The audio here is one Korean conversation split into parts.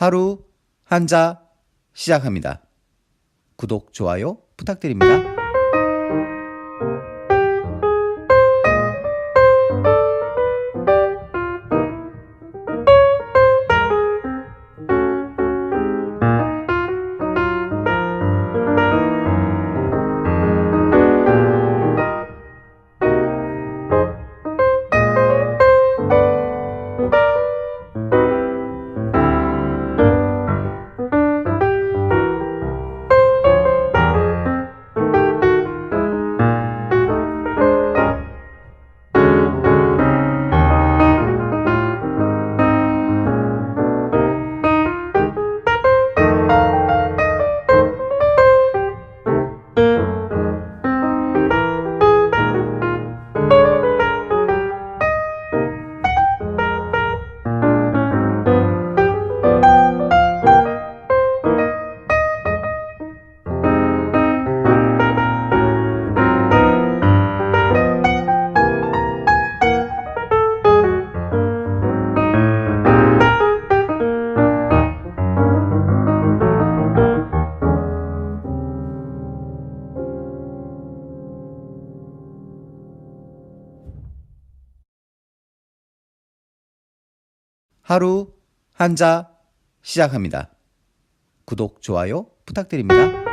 하루 한자 시작합니다. 구독, 좋아요 부탁드립니다. 하루 한자 시작합니다. 구독, 좋아요 부탁드립니다.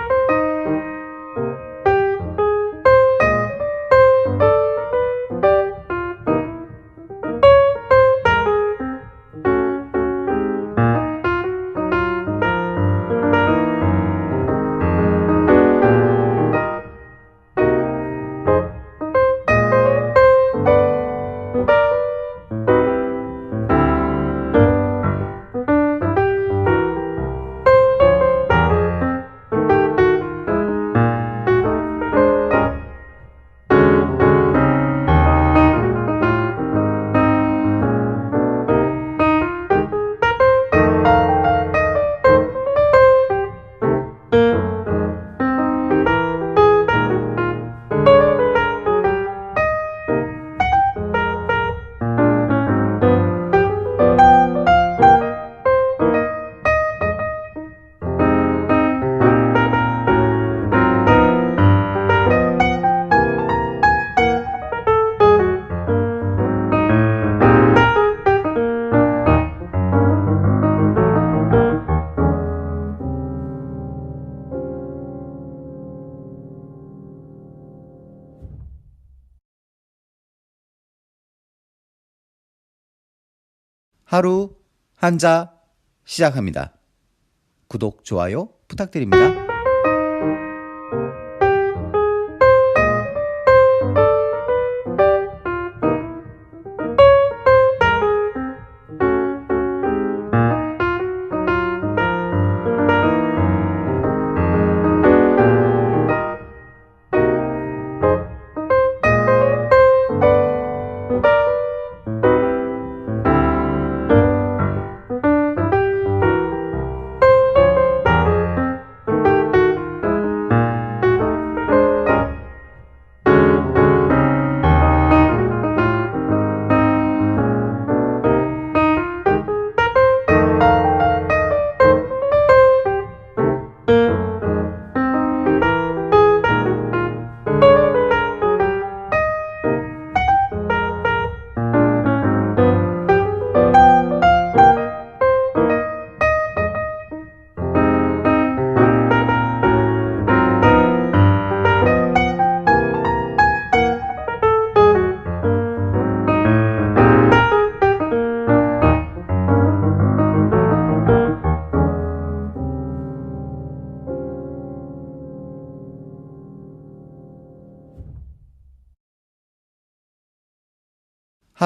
하루 한자 시작합니다. 구독, 좋아요 부탁드립니다.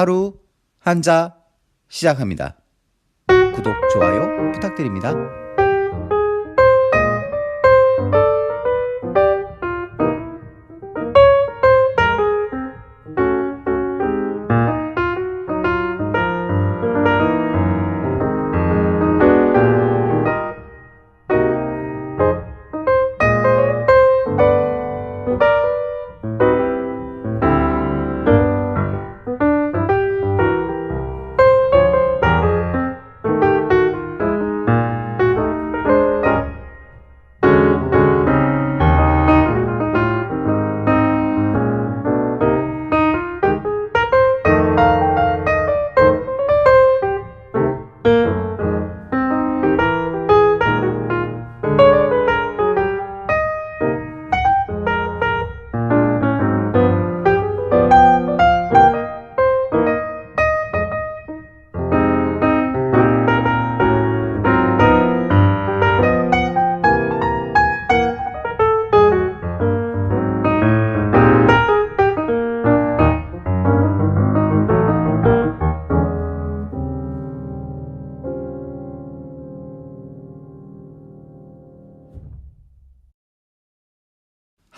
하루 한자 시작합니다. 구독, 좋아요 부탁드립니다.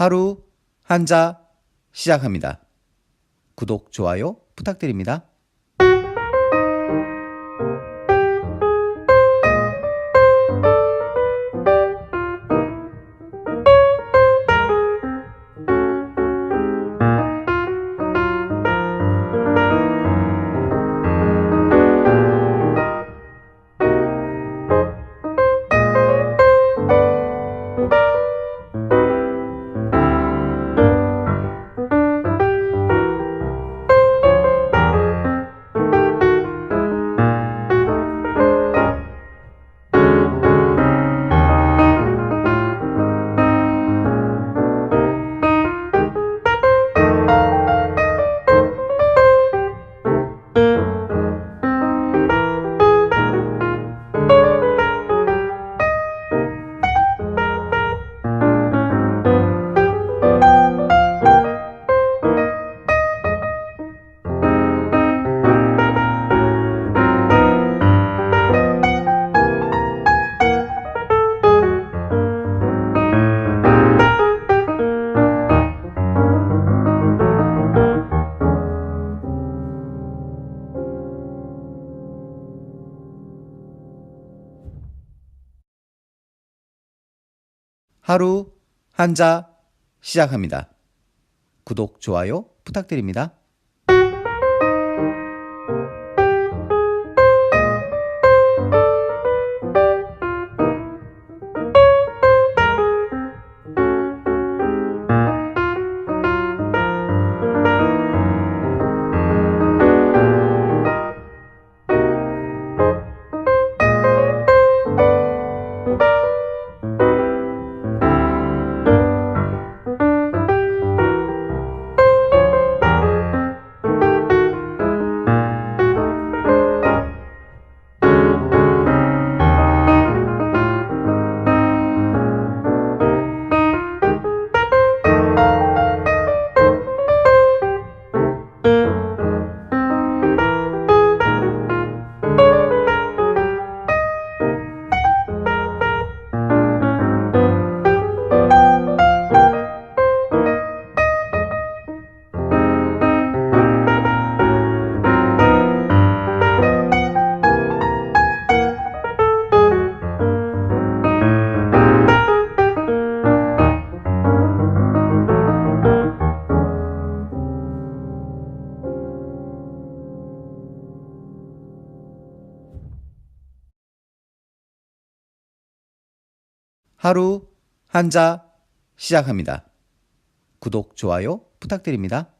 하루 한자 시작합니다. 구독, 좋아요 부탁드립니다. 하루 한자 시작합니다. 구독, 좋아요 부탁드립니다. 하루 한자 시작합니다. 구독, 좋아요 부탁드립니다.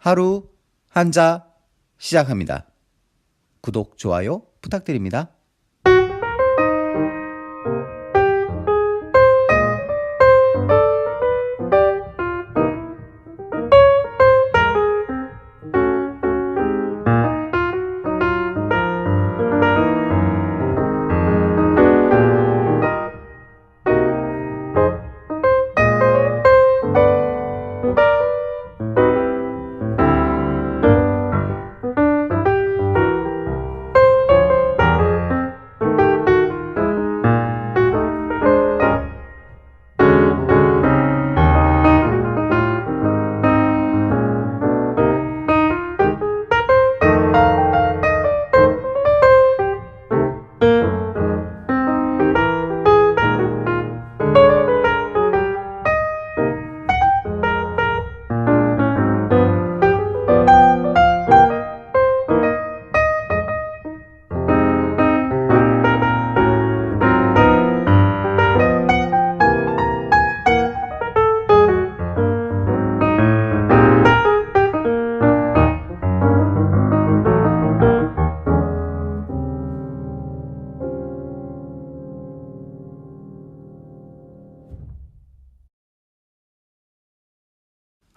하루 한자 시작합니다. 구독, 좋아요 부탁드립니다.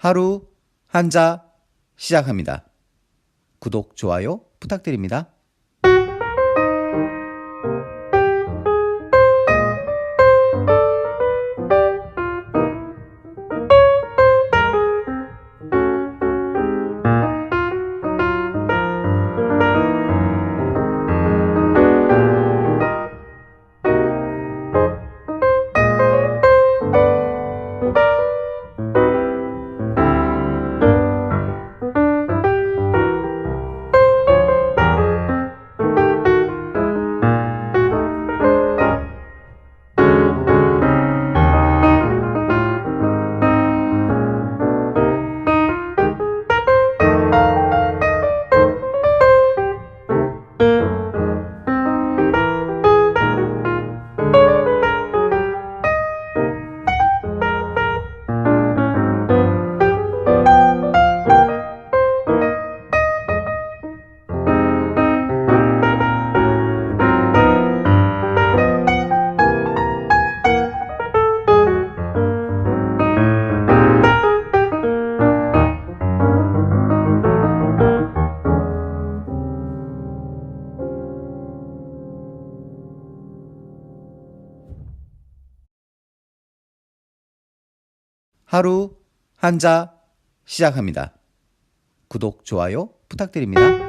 하루 한자 시작합니다. 구독, 좋아요 부탁드립니다. 하루 한자 시작합니다. 구독, 좋아요 부탁드립니다.